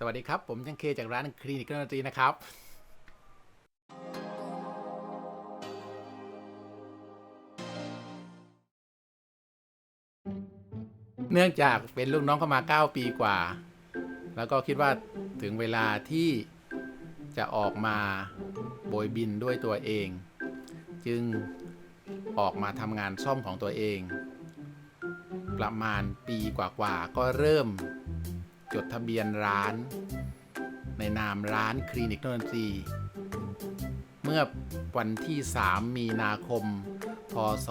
สวัสดีครับ ผมยังเคจากร้านคลินิกดนตรีนะครับเนื่องจากเป็นลูกน้องเข้ามา 9 ปีกว่า แล้วก็คิดว่าถึงเวลาที่จะออกมาโบยบินด้วยตัวเอง จึงออกมาทำงานซ่อมของตัวเอง ประมาณปีกว่าๆก็เริ่ม จดทะเบียนร้าน ในนามร้านคลินิกดนตรี เมื่อวันที่ 3 มีนาคม พศ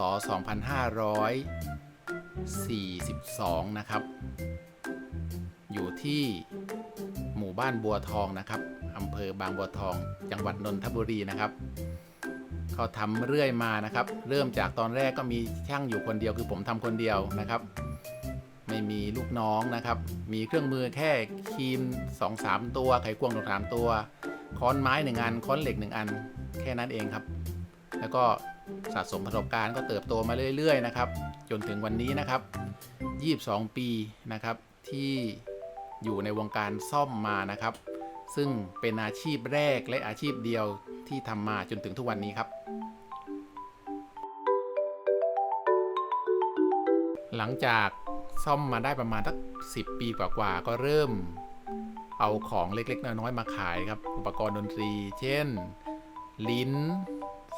2542 นะครับ อยู่ที่หมู่บ้านบัวทองนะครับอำเภอบางบัวทอง จังหวัดนนทบุรีนะครับเขาทำเรื่อยมานะครับ เริ่มจากตอนแรกก็มีช่างอยู่คนเดียวคือผมทำคนเดียวนะครับ ไม่มีลูกน้องนะครับ มีเครื่องมือแค่ครีม 2-3 ตัว ไขควงสามตัว ค้อนไม้หนึ่งอัน ค้อนเหล็กหนึ่งอัน แค่นั้นเองครับ แล้วก็สะสมประสบการณ์ก็เติบโตมาเรื่อย ๆ นะครับ จนถึงวันนี้นะครับ 22 ปีนะครับที่อยู่ในวงการซ่อมมานะครับ ซึ่งเป็นอาชีพแรกและอาชีพเดียวที่ทำมาจนถึงทุกวันนี้ครับหลังจาก ซ่อมมาได้ประมาณสัก10ปีกว่าๆก็เริ่ม เอาของเล็กๆ น้อยๆมาขายครับ อุปกรณ์ดนตรี เช่น ลิ้น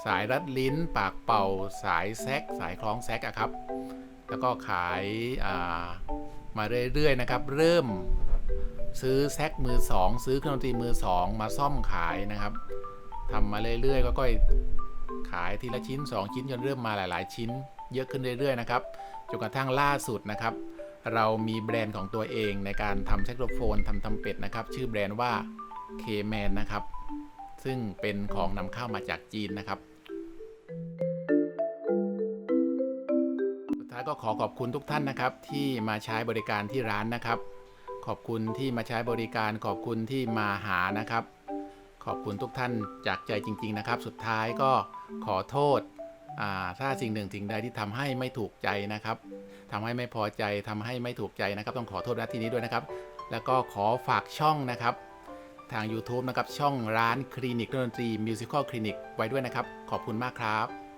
สายรัดลิ้น ปากเป่า สายแซก สายคล้องแซกอะครับ แล้วก็ขายามาเรื่อยๆนะครับ เริ่มซื้อแซกมือสองซื้อเครื่องดนตรีมือสองมาซ่อมขายนะครับทำมาเรื่อยๆก็ค่อยขายทีละชิ้น 2 ชิ้นจนเริ่มมาหลาย ๆ ชิ้น เยอะขึ้นเรื่อยๆนะครับ จนกระทั่งล่าสุดนะครับ เรามีแบรนด์ของตัวเองในการทำแซกโซโฟนทำทำเป็ดนะครับ ชื่อแบรนด์ว่า K-Man นะครับ ซึ่งเป็นของนำเข้ามาจากจีนนะครับสุดท้ายก็ขอขอบคุณทุกท่านนะครับ ที่มาใช้บริการที่ร้านนะครับ ขอบคุณที่มาใช้บริการ ขอบคุณที่มาหานะครับ ขอบคุณทุกท่านจากใจจริง ๆ นะครับ สุดท้ายก็ขอโทษ ถ้าสิ่งหนึ่งสิ่งใดที่ทำให้ไม่ถูกใจนะครับทำให้ไม่พอใจทำให้ไม่ถูกใจนะครับ ต้องขอโทษณที่นี้ด้วยนะครับ แล้วก็ขอฝากช่องนะครับ ทาง YouTube นะครับช่องร้านคลินิกดนตรีมิวสิควลคลินิกไว้ด้วยนะครับ ขอบคุณมากครับ